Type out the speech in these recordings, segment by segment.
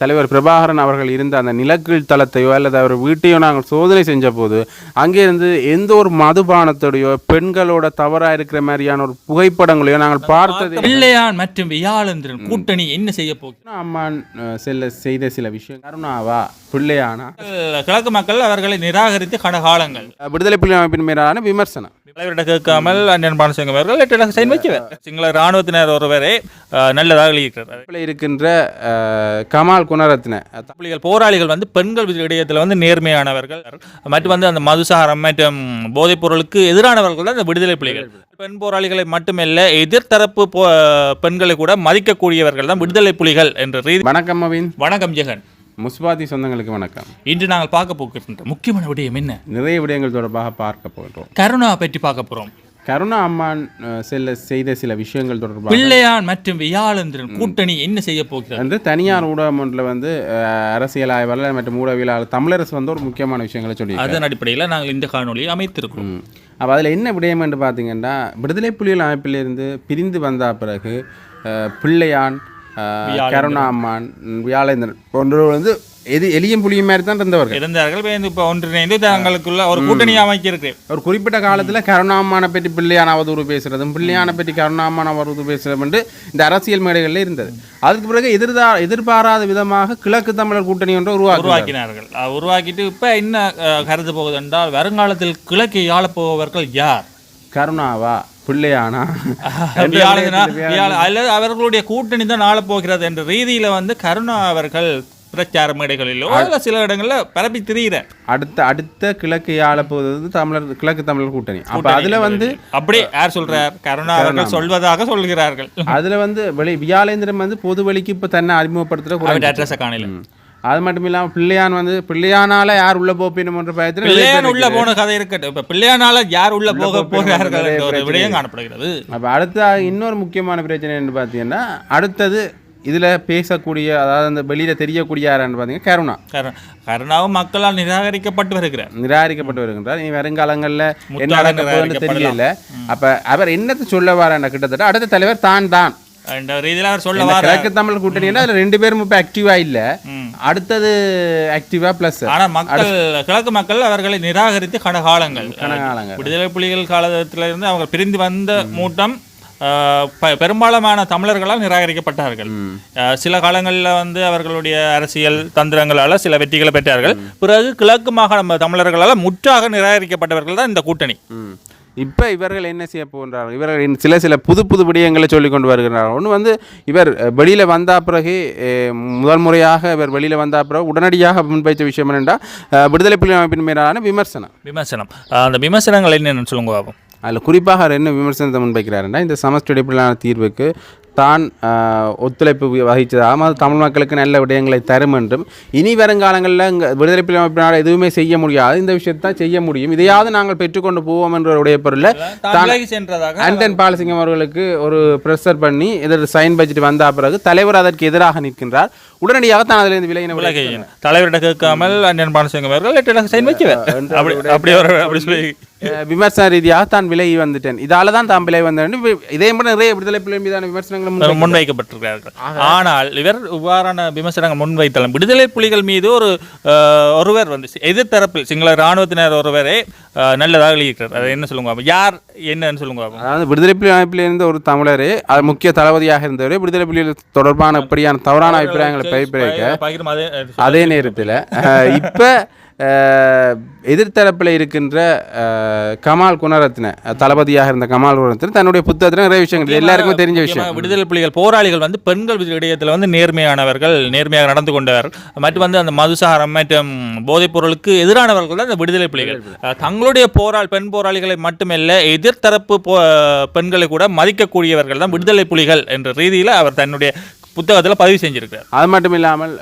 தலைவர் பிரபாகரன் அவர்கள் இருந்த அந்த நிலக்கீழ் தளத்தையோ அல்லது அவர் வீட்டையோ நாங்கள் சோதனை செஞ்ச போது அங்கே இருந்து எந்த ஒரு மதுபானத்தோடையோ பெண்களோட தவறா இருக்கிற மாதிரியான ஒரு புகைப்படங்களையோ நாங்கள் பார்த்தது பிள்ளையான் மற்றும் வியாழேந்திரன் கூட்டணி என்ன செய்ய போகிறது அம்மான் செல்ல செய்த சில விஷயம் கருணாவா பிள்ளையானா? கிழக்கு மக்கள் அவர்களை நிராகரித்து கடகாலங்கள் விடுதலை புலி அமைப்பின் மீதான விமர்சனம். தலைவரிடம் கேட்காமல் அண்ணன் பானசிங்கம் அவர்கள் சைன் வைக்கவர் சிங்கள இராணுவத்தினர் ஒருவரை நல்லதாக இப்ப இருக்கின்ற கமால் குணரத்ன. புலிகள் போராளிகள் வந்து பெண்கள் விடயத்தில் வந்து நேர்மையானவர்கள். மற்றும் வந்து அந்த மதுசாரம் மற்றும் போதைப் பொருளுக்கு எதிரானவர்கள் தான் இந்த விடுதலை புலிகள். பெண் போராளிகளை மட்டுமல்ல எதிர்த்தரப்பு பெண்களை கூட மதிக்கக்கூடியவர்கள் தான் விடுதலை புலிகள் என்ற ரீதி. வணக்கம் வணக்கம் ஜெகன். முஸ்பாதி சொந்தங்களுக்கு வணக்கம். இன்று நாங்கள் பார்க்க போகின்ற முக்கியமான விடயம் என்ன? நிறைய விடயங்கள் தொடர்பாக பார்க்க போகின்றோம். கருணா பற்றி பார்க்க போறோம். கருணா அம்மான் செல்ல செய்த சில விஷயங்கள் தொடர்பாக பிள்ளையான் மற்றும் வியாழேந்திரன் கூட்டணி என்ன செய்ய போகிறது? வந்து தனியார் ஊடகம் ஒன்றில் வந்து அரசியல் ஆய்வாளர் மற்றும் ஊடகவியலாளர் தமிழரசு வந்து ஒரு முக்கியமான விஷயங்களை சொல்லி அதன் அடிப்படையில் நாங்கள் இந்த காணொலியை அமைத்திருக்கிறோம். அப்போ அதில் என்ன விடயம் என்று பார்த்தீங்கன்னா விடுதலை புலிகள் அமைப்பிலிருந்து பிரிந்து வந்த பிறகு பிள்ளையான் கருணா அம்மான் வியாழேந்திரன் போன்றவர் வந்து எது எளியும் புலியும் மாதிரி தான் இருந்தவர்கள். இருந்தார்கள் இப்போ ஒன்றிணைந்து தங்களுக்குள்ள ஒரு கூட்டணி அமைச்சிருக்கு. ஒரு குறிப்பிட்ட காலத்தில் கருணாம்மான பற்றி பிள்ளையான அவதூறு பேசுறதும் பிள்ளையான பற்றி கருணாம்மான அவதூறு பேசுறதும் என்று இந்த அரசியல் மேடைகளில் இருந்தது. அதுக்கு பிறகு எதிர்தா எதிர்பாராத விதமாக கிழக்கு தமிழர் கூட்டணி ஒன்று உருவாக்கு உருவாக்கினார்கள். உருவாக்கிட்டு இப்போ என்ன அஹ், கருத்து போகுது என்றால் வருங்காலத்தில் கிழக்கை ஆளப் போபவர்கள் யார்? கருணாவா? பிள்ளையானா? அல்லது அவர்களுடைய கூட்டணி தான் ஆளப் போகிறது என்ற ரீதியில வந்து கருணா அவர்கள் பிரச்சார மேடைகளிலோ சில இடங்கள்ல பரப்பி திரிகிறார் அடுத்த அடுத்த கிழக்கு ஆளப்போவது வந்து தமிழர் கிழக்கு தமிழர் கூட்டணி. அப்ப அதுல வந்து அப்படி யார் சொல்றார்? கருணா அவர்கள் சொல்வதாக சொல்கிறார்கள். அதுல வந்து வெளி வியாழேந்திரன் வந்து பொது வழிக்கு இப்ப தன்னை அறிமுகப்படுத்துற அட்ரஸை காணல. அது மட்டும் இல்லாம பிள்ளையான் வந்து பிள்ளையானால யார் உள்ள போப்பினும் என்ற பயத்தில் பிள்ளையான் உள்ள போன கதை இருக்கட்டும். இப்ப பிள்ளையானால யார் உள்ள போக போகிறார்கள் என்ற விடயம் காணப்படுகிறது. அப்ப அடுத்த இன்னொரு முக்கியமான பிரச்சனை என்ன பார்த்தீங்கன்னா அடுத்தது இதுல பேசக்கூடிய அதாவது அந்த வெளியில தெரியக்கூடிய யாருன்னு பார்த்தீங்கன்னா கருணா. கரு- கருணாவும் மக்களால் நிராகரிக்கப்பட்டு வருகிறார். நிராகரிக்கப்பட்டு வருகின்றார். இனி வருங்காலங்கள்ல என்ன முற்றாக நடக்க போகுதுன்னு தெரியல. அப்ப அவர் என்னத்தை சொல்ல வராண்ட கிட்டத்தட்ட அடுத்த தலைவர் தான் தான். என்ற ரீதியில் அவர் சொல்ல கிழக்கு தமிழ் கூட்டணின்னா அதுல ரெண்டு பேரும் இப்ப ஆக்டிவா இல்ல. அடுத்தது ஆக்டிவா பிளஸ் ஆனா மக்கள் கிழக்கு மக்கள் அவர்களை நிராகரித்து கடகாலங்கள் கனகாலங்க விடுதலை புலிகள் காலத்துல இருந்து அவங்க பிரிந்து வந்த மூட்டம் பெரும்பாலான தமிழர்களால் நிராகரிக்கப்பட்டார்கள். சில காலங்களில் வந்து அவர்களுடைய அரசியல் தந்திரங்களால் சில வெற்றிகளை பெற்றார்கள். பிறகு கிழக்கு மாகாண தமிழர்களால் முற்றாக நிராகரிக்கப்பட்டவர்கள் தான் இந்த கூட்டணி. இப்ப இவர்கள் என்ன செய்ய போகின்றார்கள்? இவர்கள் சில சில புது புது விடயங்களை சொல்லி கொண்டு வருகிறார்கள் ஒன்று வந்து இவர் வெளியில வந்த பிறகு முதல் முறையாக இவர் வெளியில வந்த பிறகு உடனடியாக முன்வைத்த விஷயம் என்னென்னா விடுதலை புலி அமைப்பின் மீதான விமர்சனம். விமர்சனம். அந்த விமர்சனங்கள் என்னென்னு சொல்லுங்க அதில் குறிப்பாக அவர் என்ன விமர்சனத்தை முன்வைக்கிறாருன்னா இந்த சமஷ்டி அடிப்படையிலான தீர்வுக்கு தான் ஒத்துழைப்பு வகித்ததாகவும் அது தமிழ் மக்களுக்கு நல்ல விடயங்களை தரும் என்றும். இனி வருங்காலங்களில் இங்கே விடுதலை புலி அமைப்பினால் எதுவுமே செய்ய முடியாது. இந்த விஷயத்தை தான் செய்ய முடியும். இதையாவது நாங்கள் பெற்றுக்கொண்டு போவோம் என்ற உடைய பொருளை தான் விலகி சென்றதாக ஆண்டன் பாலசிங்கம் அவர்களுக்கு ஒரு ப்ரெஷர் பண்ணி இதில் சைன் பட்ஜெட் வந்த பிறகு தலைவர் அதற்கு எதிராக நிற்கின்றார். உடனடியாக தான் அதிலிருந்து விலகின விலகி தலைவரிடம் கேட்காமல் அண்ணன் பானசிங்கம் அவர்கள் சைன் வைக்கவர் அப்படி அப்படி ஒரு அப்படி சொல்லி. விமர்சன ரீதியாக தான் விலகி வந்துட்டேன். இதால தான் தான் விலகி வந்தேன். இதே மாதிரி நிறைய விடுதலை புலி மீதான விமர்சனங்கள் முன்வைக்க- முன்வைக்கப்பட்டிருக்கிறார்கள். ஆனால் இவர் இவ்வாறான விமர்சனங்கள் முன்வைத்தாலும் விடுதலை புலிகள் மீது ஒரு ஒருவர் வந்து எதிர்த்தரப்பில் சிங்கள இராணுவத்தினர் ஒருவரை நல்லதாக எழுதியிருக்கிறார். அதை என்ன சொல்லுங்க. யார் என்னன்னு சொல்லுங்க. அதாவது விடுதலை புலி அமைப்பில் இருந்த ஒரு தமிழரே முக்கிய தளபதியாக இருந்தவர் விடுதலை புலிகள் தொடர்பான இப்படியான தவறான அபிப்பிராயங்களை பயிர்ப்பிக்க பகிரும் அதே நேரத்தில் இப்ப எதிர்த்தரப்பில் இருக்கின்ற கமால் குணரத்ன தளபதியாக இருந்த கமால் குணரத்ன தன்னுடைய புத்தகத்தில் நிறைய விஷயங்கள் எல்லாருக்குமே தெரிஞ்ச விஷயம். விடுதலை புலிகள் போராளிகள் வந்து பெண்கள் விடயத்தில் வந்து நேர்மையானவர்கள் நேர்மையாக நடந்து கொண்டவர் மற்றும் வந்து அந்த மதுசாரம் மற்றும் போதைப் பொருளுக்கு எதிரானவர்கள் தான் இந்த விடுதலை புலிகள். தங்களுடைய போராள் பெண் போராளிகளை மட்டுமல்ல எதிர்த்தரப்பு போ பெண்களை கூட மதிக்கக்கூடியவர்கள் தான் விடுதலை புலிகள் என்ற ரீதியில் அவர் தன்னுடைய புத்தகத்தில் பதிவு செஞ்சிருக்கிறார். அது மட்டும் இல்லாமல்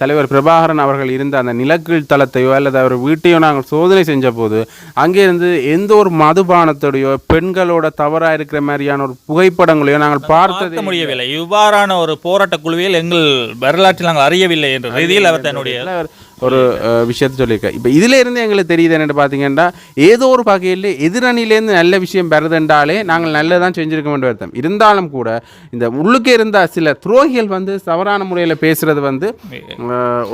தலைவர் பிரபாகரன் அவர்கள் இருந்த அந்த நிலக்கீழ் தளத்தையோ அல்லது அவர் வீட்டையோ நாங்கள் சோதனை செஞ்ச போது அங்கே இருந்து எந்த ஒரு மதுபானத்தோடையோ பெண்களோட தவறா இருக்கிற மாதிரியான ஒரு புகைப்படங்களையோ நாங்கள் பார்த்தது முடியவில்லை. இவ்வாறான ஒரு போராட்ட குழுவியல் எங்கள் வரலாற்றில் நாங்கள் அறியவில்லை என்ற ரீதியில் அவர் தன்னுடைய ஒரு விஷயத்தை சொல்லியிருக்காரு இப்போ இதில் இருந்து எங்களுக்கு தெரியுது என்னென்னு பார்த்தீங்கன்னா ஏதோ ஒரு வகையில் எதிரணியிலேருந்து நல்ல விஷயம் பெறுதுன்றாலே நாங்கள் நல்லதான் செஞ்சிருக்க வேண்டும் அர்த்தம். இருந்தாலும் கூட இந்த உள்ளுக்கு இருந்த சில துரோகிகள் வந்து தவறான முறையில் பேசுறது வந்து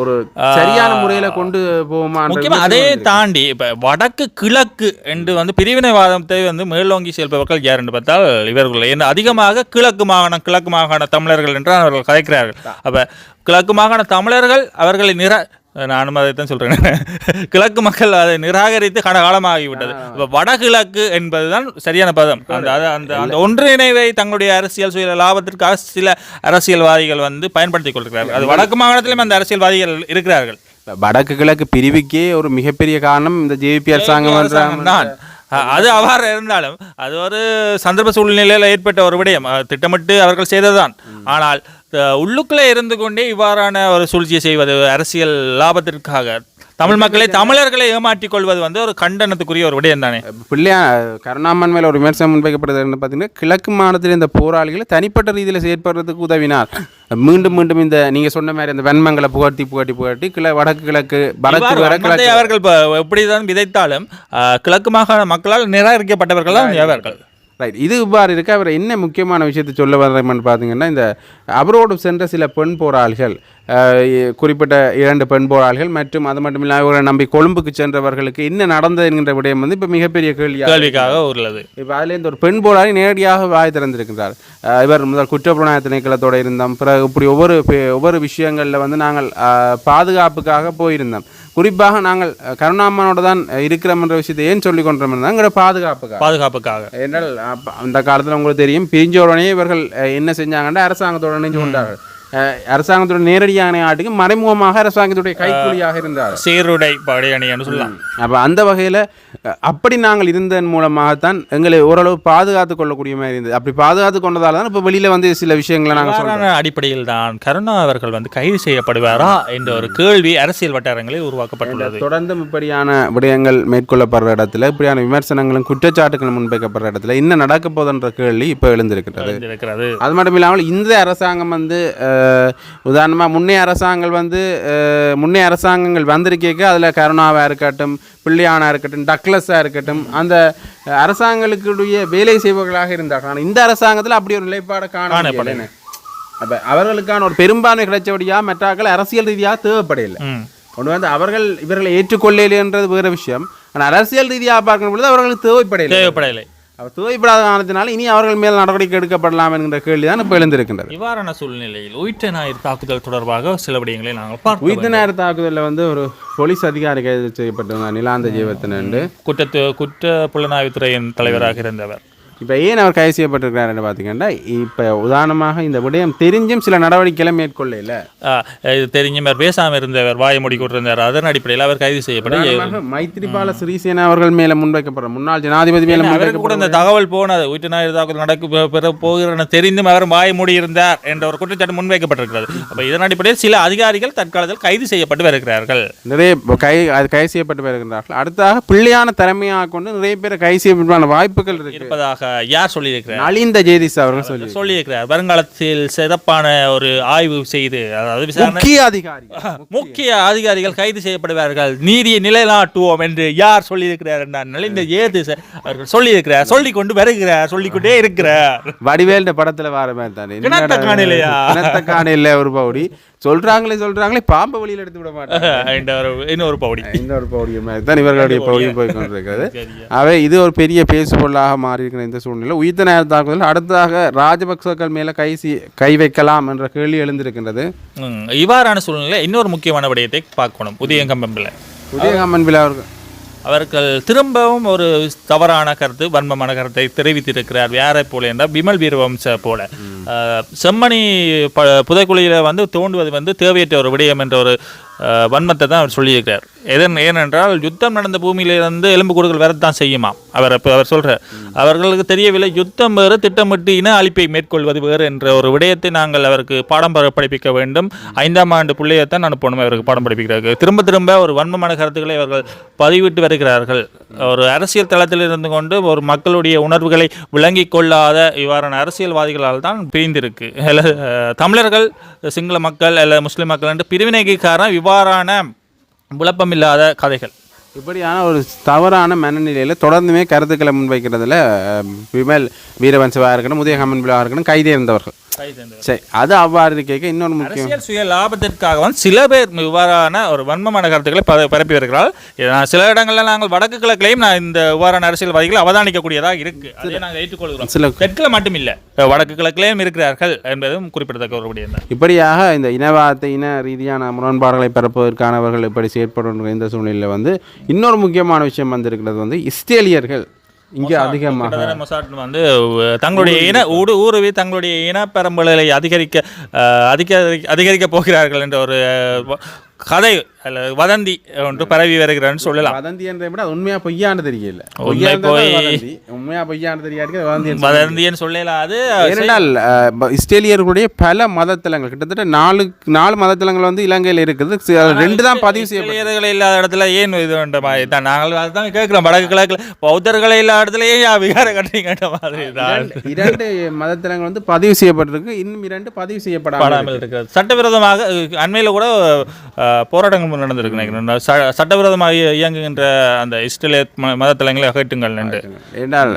ஒரு சரியான முறையில் கொண்டு போகுமா அதே தாண்டி இப்ப வடக்கு கிழக்கு என்று வந்து பிரிவினைவாதத்தை வந்து மேலோங்கி செயல்பவர்கள் யார் என்று பார்த்தால் இவர்கள். என்ன அதிகமாக கிழக்கு மாகாணம் கிழக்கு மாகாண தமிழர்கள் என்று அவர்கள் கதைக்கிறார்கள். அப்ப கிழக்கு மாகாண தமிழர்கள் அவர்களை நிரா நானும் அதைத்தான் சொல்றேன். கிழக்கு மக்கள் அதை நிராகரித்து கன காலமாகிவிட்டது இப்ப வடகிழக்கு என்பதுதான் சரியான பதம். அந்த அந்த அந்த ஒன்றிணைவை தங்களுடைய அரசியல் சுய லாபத்திற்காக சில அரசியல்வாதிகள் வந்து பயன்படுத்திக் கொள்கிறார்கள். அது வடக்கு மாகாணத்திலும் அந்த அரசியல்வாதிகள் இருக்கிறார்கள். வடக்கு கிழக்கு பிரிவுக்கே ஒரு மிகப்பெரிய காரணம் இந்த ஜேபி அரசாங்கம் தான். அது அவ்வாறு இருந்தாலும் அது ஒரு சந்தர்ப்ப சூழ்நிலையில் ஏற்பட்ட ஒரு விடயம். திட்டமிட்டு அவர்கள் செய்ததுதான். ஆனால் உள்ளுக்குள்ளே இருந்து கொண்டே இவ்வாறான ஒரு சூழ்ச்சியை செய்வது அரசியல் லாபத்திற்காக தமிழ் மக்களை தமிழர்களை ஏமாற்றிக் கொள்வது வந்து ஒரு கண்டனத்துக்குரிய ஒரு விடயம் தானே? பிள்ளையா கருணாமன் மேல ஒரு விமர்சனம் முன்வைக்கப்படுது பார்த்தீங்கன்னா கிழக்கு மாநிலத்தில் இந்த போராளிகளை தனிப்பட்ட ரீதியில் செயற்படுறதுக்கு உதவினார். மீண்டும் மீண்டும் இந்த நீங்க சொன்ன மாதிரி அந்த வெண்மங்களை புகட்டி புகட்டி புகட்டி கிழ வடக்கு கிழக்கு அவர்கள் எப்படிதான் விதைத்தாலும் கிழக்கு மாகாண மக்களால் நிராகரிக்கப்பட்டவர்கள் தான் அவர்கள் ரைட் இது இவ்வாறு இருக்கு? அவர் என்ன முக்கியமான விஷயத்தை சொல்ல வர்றோம்னு பார்த்தீங்கன்னா இந்த அவரோடு சென்ற சில பெண் போராளிகள் குறிப்பிட்ட இரண்டு பெண் போராளிகள் மற்றும் அது மட்டும் இல்லாமல் இவரை நம்பி கொழும்புக்கு சென்றவர்களுக்கு என்ன நடந்தது என்கின்ற விடயம் வந்து இப்போ மிகப்பெரிய கேள்வியாக கேள்விக்காக உள்ளது. இப்போ அதுலேருந்து ஒரு பெண் போராளி நேரடியாக வாய் திறந்திருக்கின்றார் இவர் முதல் குற்றப்புலனாய்வு திணைக்களத்தோடு இருந்தோம். பிறகு இப்படி ஒவ்வொரு ஒவ்வொரு விஷயங்களில் வந்து நாங்கள் பாதுகாப்புக்காக போயிருந்தோம். குறிப்பாக நாங்கள் கருணாமனோட தான் இருக்கிறோம் என்ற விஷயத்தை ஏன் சொல்லி கொண்டிருந்தோம் எங்களோட பாதுகாப்புக்காக. பாதுகாப்புக்காக. அப்ப அந்த காலத்தில் உங்களுக்கு தெரியும் பிரிஞ்ச உடனே இவர்கள் என்ன செஞ்சாங்கன்னா அரசாங்கத்தோட கொண்டார்கள். அஹ், அரசாங்கத்தோட நேரடியான ஆட்டுக்கு மறைமுகமாக அரசாங்கத்துடைய கைக்கூலியாக இருந்தார். சீருடை படையணின்னு சொல்லலாம். அப்போ அந்த வகையில் அப்படி நாங்கள் இருந்ததன் மூலமாகத்தான் எங்களை ஓரளவு பாதுகாத்து கொள்ளக்கூடிய மாதிரி இருந்தது. அப்படி பாதுகாத்து கொண்டதால தான் இப்போ வெளியில் வந்து சில விஷயங்களை நாங்கள் சொல்கிறோம் அடிப்படையில் தான் கருணா அவர்கள் வந்து கைது செய்யப்படுவாரா என்ற ஒரு கேள்வி அரசியல் வட்டாரங்களில் உருவாக்கப்பட்டுள்ளது. தொடர்ந்து இப்படியான விடயங்கள் மேற்கொள்ளப்படுற இடத்துல இப்படியான விமர்சனங்களும் குற்றச்சாட்டுகளும் முன்வைக்கப்படுற இடத்துல என்ன நடக்க போகுதுன்ற கேள்வி இப்போ எழுந்திருக்கிறது. அது மட்டும் இல்லாமல் இந்த அரசாங்கம் வந்து உதாரணமாக முன்னே அரசாங்கம் வந்து முன்னே அரசாங்கங்கள் வந்திருக்கேக்க அதில் கருணாவாக இருக்கட்டும் பிள்ளையானா இருக்கட்டும் டக்ளஸாக இருக்கட்டும் அந்த அரசாங்கங்களுக்குடைய வேலை செய்பவர்களாக இருந்தார்கள். ஆனால் இந்த அரசாங்கத்தில் அப்படி ஒரு நிலைப்பாடை காணப்படலை. அப்போ அவர்களுக்கான ஒரு பெரும்பான்மை கிடைச்சபடியாக மற்றாக்கள் அரசியல் ரீதியாக தேவைப்படையில்லை. ஒன்று வந்து அவர்கள் இவர்களை ஏற்றுக்கொள்ளலைன்றது வேறு விஷயம். ஆனால் அரசியல் ரீதியாக பார்க்கும் பொழுது அவர்களுக்கு தேவைப்படையில்லை தேவைப்படவில்லை அவர் தேவைப்படாத காரணத்தினால இனி அவர்கள் மேல் நடவடிக்கை எடுக்கப்படலாம் என்கிற கேள்வி தான் இப்போ எழுந்திருக்கின்றது. இவ்வாறான சூழ்நிலையில் உயிர்த்த ஞாயிறு தாக்குதல் தொடர்பாக சில விடயங்களை நாங்கள் பார்க்க உயிர்த்த நேர தாக்குதலில் வந்து ஒரு போலீஸ் அதிகாரி கைது செய்யப்பட்டிருந்தார் நிலாந்த ஜீவத்தினு குற்றத்து குற்ற புலனாய்வுத்துறையின் தலைவராக இருந்தவர். இப்போ ஏன் அவர் கைது செய்யப்பட்டிருக்கிறாருன்னு பார்த்தீங்கன்னா இப்போ உதாரணமாக இந்த விடயம் தெரிஞ்சும் சில நடவடிக்கைகளை மேற்கொள்ளல. ஆ, இது தெரிஞ்சவர் பேசாமல் இருந்தவர் வாயை மூடி கொண்டிருந்தார். அதன் அடிப்படையில் அவர் கைது செய்யப்பட்டு மைத்ரிபால சிறிசேனா அவர்கள் மேலே முன்வைக்கப்படுற முன்னாள் ஜனாதிபதி மேலே அவருக்கு கூட இந்த தகவல் போனது. ஞாயிறு தாக்குதல் நடக்க பெற போகிறன தெரிந்தும் அவர் வாயை மூடி இருந்தார் என்ற ஒரு குற்றச்சாட்டு முன்வைக்கப்பட்டிருக்கிறது. அப்போ இதன் அடிப்படையில் சில அதிகாரிகள் தற்காலத்தில் கைது செய்யப்பட்டு வருகிறார்கள். நிறைய கை அது கைது செய்யப்பட்டு வருகின்றார்கள். அடுத்ததாக பிள்ளையான திறமையாக கொண்டு நிறைய பேரை கைது செய்யப்படுவான வாய்ப்புகள் இருப்பதாக யார் சொல்லியிருக்கிறார்? நலிந்த ஜெயதிஸ் அவர்கள் சொல்லி சொல்லியிருக்கிறார். வருங்காலத்தில் சிறப்பான ஒரு ஆய்வு செய்து அதாவது முக்கிய அதிகாரி முக்கிய அதிகாரிகள் கைது செய்யப்படுவார்கள். நீதியை நிலைநாட்டுவோம் என்று யார் சொல்லியிருக்கிறார் என்றால் நலிந்த சார் அவர்கள் சொல்லியிருக்கிறார். சொல்லிக் கொண்டு வருகிறார். சொல்லிக்கொண்டே இருக்கிறார். வடிவேல் படத்துல வர மாதிரி தானே. காணலையா? காணையில ஒரு பவுடி சொல்றாங்களே சொல்றாங்களே பாம்பை வெளியில எடுத்து விட மாட்டாங்க. இன்னொரு பகுதி இந்த ஒரு பவுடி மாதிரி தான் இவர்களுடைய பவுடியும் போய் கொண்டிருக்கிறது. அவை இது ஒரு பெரிய பேசுபொருளாக மாறி இருக்கிற இந்த சூழ்நிலை. உயிர்த்த நேர தாக்குதல் அடுத்ததாக ராஜபக்சர்கள் மேல கை கை வைக்கலாம் என்ற கேள்வி எழுந்திருக்கின்றது. இவ்வாறான சூழ்நிலை இன்னொரு முக்கியமான விடயத்தை பார்க்கணும். உதயகம்பம்பில் உதயகாமன் பிள்ளை அவர்கள். அவர்கள் திரும்பவும் ஒரு தவறான கருத்து வன்மமான கருத்தை தெரிவித்திருக்கிறார். யாரை போல என்றால் பிமல் வீரவம்ச போல. அஹ், செம்மணி ப புதைக்குழியில் வந்து தோண்டுவது வந்து தேவையற்ற ஒரு விடயம் என்ற ஒரு வன்மத்தை தான் அவர் சொல்லியிருக்கிறார். எதன் ஏனென்றால் யுத்தம் நடந்த பூமியிலிருந்து எலும்பு கூடுகள் வரத்தான் செய்யுமா அவர் அப்போ அவர் சொல்கிறார் அவர்களுக்கு தெரியவில்லை யுத்தம் வேறு திட்டமிட்டு இன அழிப்பை மேற்கொள்வது வேறு என்ற ஒரு விடயத்தை நாங்கள் அவருக்கு பாடம் படிப்பிக்க வேண்டும். ஐந்தாம் ஆண்டு பிள்ளையைத்தான் அனுப்பணும் அவருக்கு பாடம் படிப்பிக்கிறார்கள் திரும்ப திரும்ப ஒரு வன்மமான கருத்துக்களை அவர்கள் பதிவிட்டு வருகிறார்கள். ஒரு அரசியல் தளத்தில் இருந்து கொண்டு ஒரு மக்களுடைய உணர்வுகளை விளங்கிக் கொள்ளாத இவ்வாறான அரசியல்வாதிகளால் தான் பிரிந்திருக்கு. தமிழர்கள் சிங்கள மக்கள் அல்ல முஸ்லீம் மக்கள் என்று பிரிவினைக்கு காரணம் இவ்வாறான குழப்பமில்லாத கதைகள். இப்படியான ஒரு தவறான மனநிலையில் தொடர்ந்துமே கருத்துக்களை முன்வைக்கிறதுல விமல் வீரவன்சவாக இருக்கணும் உதயகாமன் பிள்ளையாக இருக்கணும் கைதே இருந்தவர்கள். சரி அது அவ்வாறு இருக்க இன்னொரு முக்கியம். சுய லாபத்திற்காக வந்து சில பேர் இவ்வாறான ஒரு வன்மமான கருத்துக்களை பரப்பி வருகிறார்கள் நான் சில இடங்களில் நாங்கள் வடக்கு கிழக்கிலையும் நான் இந்த இவ்வாறான அரசியல்வாதிகளை அவதானிக்கக்கூடியதாக இருக்கு. அதை நாங்கள் ஏற்றுக்கொள்கிறோம். சில தெற்கில் மட்டும் இல்லை வடக்கு கிழக்கிலையும் இருக்கிறார்கள் என்பதும் குறிப்பிடத்தக்க ஒரு இப்படியாக இந்த இனவாதத்தை இன ரீதியான முரண்பாடுகளை பரப்புவதற்கானவர்கள் இப்படி செயற்படுகின்ற இந்த சூழ்நிலையில் வந்து இன்னொரு முக்கியமான விஷயம் வந்திருக்கிறது வந்து இஸ்ரேலியர்கள் இங்கே அதிகமாக மொசாட் வந்து தங்களுடைய இன ஊடு ஊருவி தங்களுடைய இனப்பெரம்புகளை அதிகரிக்க அஹ், அதிக அதிகரிக்க போகிறார்கள் என்ற ஒரு கதை அல்ல வதந்தி ஒன்று பரவி வருகிறன்னு சொல்லலாம். வதந்தி என்ற விட அது உண்மையா பொய்யான்னு தெரியல. உண்மை பொய். வதந்தி. உண்மையா பொய்யான்னு தெரியாது வதந்தி என்று வதந்தின்னு சொல்லலாம் அது ஏனென்றால் இஸ்ரேலியர்களுடைய பல மதத்தலங்கள் கிட்டத்தட்ட நாலு நாலு மதத்தலங்கள் வந்து இலங்கையில் இருக்குது. ரெண்டு தான் பதிவு இஸ்ரேலியர்கள் இல்லாத இடத்துல ஏன் இது பண்ற மாதிரி தான் நாங்கள் அதுதான் கேட்குறோம். வடக்கு கிழக்குல பௌத்தர்களை இல்லாத இடத்துல ஏன் விகாரம் கட்டுறீங்கன்ற மாதிரி தான் இரண்டு- மதத்தலங்கள் வந்து பதிவு செய்யப்பட்டிருக்கு. இன்னும் இரண்டு பதிவு செய்யப்படாமல் படாமல் இருக்கிறது சட்டவிரோதமாக அண்மையில் கூட போராட்டங்கள் நடந்திருக்கு நினைக்கிறேன். சட்டவிரோதமாக இய- இயங்குகின்ற அந்த இஸ்ரேலிய ம- மதத்தலங்களை அகற்றுங்கள் என்று ஏனால்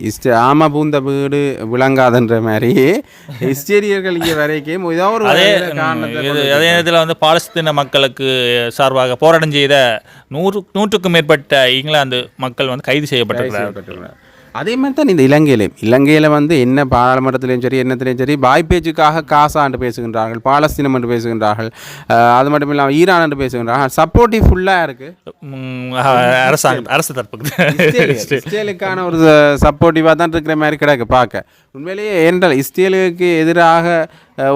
இஸ்ரே ஆம பூந்த வீடு விளங்காதுன்ற மாதிரி இஸ்ரேலியர்கள் இங்கே வரைக்கும் ஏதோ ஒரு அதே அதே நேரத்தில் வந்து பாலஸ்தீன மக்களுக்கு சார்பாக போராட்டம் செய்த நூறு நூற்றுக்கும் மேற்பட்ட இங்கிலாந்து மக்கள் வந்து கைது செய்யப்பட்டுள்ளனர். அதே மாதிரி தான் இந்த இலங்கையிலையும். இலங்கையில் வந்து என்ன பாராளுமன்றத்திலையும் சரி என்னத்திலையும் சரி வாய் பேச்சுக்காக காசா என்று பேசுகின்றார்கள் பாலஸ்தீனம் என்று பேசுகின்றார்கள் அது மட்டும் இல்லாமல் ஈரான் என்று பேசுகின்றார்கள். சப்போர்ட்டிவ் ஃபுல்லாக இருக்குது அரசாங்கம் அரசு தரப்புக்கு. இஸ்ரேலுக்கான ஒரு சப்போர்ட்டிவாக தான் இருக்கிற மாதிரி கிடக்கு பார்க்க. உண்மையிலேயே ஏனென்றால் இஸ்ரேலுக்கு எதிராக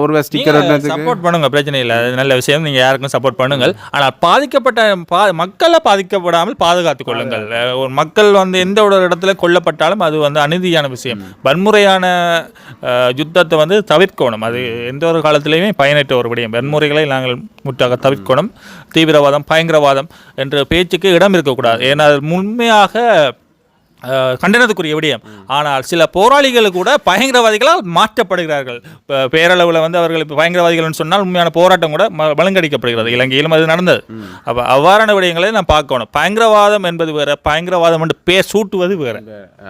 ஒரு ஸ்டிக்கர் சப்போர்ட் பண்ணுங்க பிரச்சனை இல்லை. நல்ல விஷயம். நீங்க யாருக்கும் சப்போர்ட் பண்ணுங்கள். ஆனால் பாதிக்கப்பட்ட பா மக்களை பாதிக்கப்படாமல் பாதுகாத்துக் கொள்ளுங்கள். ஒரு மக்கள் வந்து எந்த ஒரு இடத்துல கொல்லப்பட்டாலும் அது வந்து அநீதியான விஷயம். வன்முறையான யுத்தத்தை வந்து தவிர்க்கணும். அது எந்த ஒரு காலத்திலையுமே பயனற்ற ஒரு விடயம். வன்முறைகளை நாங்கள் முற்றாக தவிர்க்கணும். தீவிரவாதம் பயங்கரவாதம் என்ற பேச்சுக்கு இடம் இருக்கக்கூடாது. ஏன்னா உண்மையாக கண்டனத்துக்குரிய விடயம். ஆனால் சில போராளிகள் கூட பயங்கரவாதிகளால் மாற்றப்படுகிறார்கள். இப்போ பேரளவில் வந்து அவர்கள் இப்போ பயங்கரவாதிகள்னு சொன்னால் உண்மையான போராட்டம் கூட மழுங்கடிக்கப்படுகிறது இலங்கையிலும் அது நடந்தது. அப்போ அவ்வாறான விடயங்களை நான் பார்க்கணும். பயங்கரவாதம் என்பது வேற பயங்கரவாதம் என்று பேர் சூட்டுவது வேற.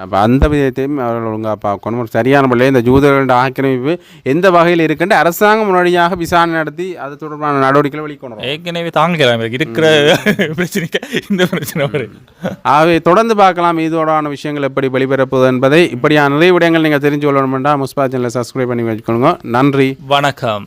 அப்போ அந்த விதத்தையும் அவர்கள் ஒழுங்காக பார்க்கணும். சரியான முறையில் இந்த ஜூதர்களோட ஆக்கிரமிப்பு எந்த வகையில் இருக்குன்னு அரசாங்கம் முன்னாடியாக விசாரணை நடத்தி அது தொடர்பான நடவடிக்கைகளை வெளிக்கொணரும். ஏற்கனவே தாங்கலாம் இருக்கிற பிரச்சனைக்கு இந்த பிரச்சனை ஆகவே தொடர்ந்து பார்க்கலாம். இதோடான விஷயங்கள் எப்படி வெளிபெறப்போகுது என்பதை இப்படியான நிறைய விடயங்கள் நீங்கள் தெரிஞ்சு கொள்ளணும் என்றால் முஸ்பா சேனலை சப்ஸ்கிரைப் பண்ணி வச்சுக்கோங்க நன்றி. வணக்கம்.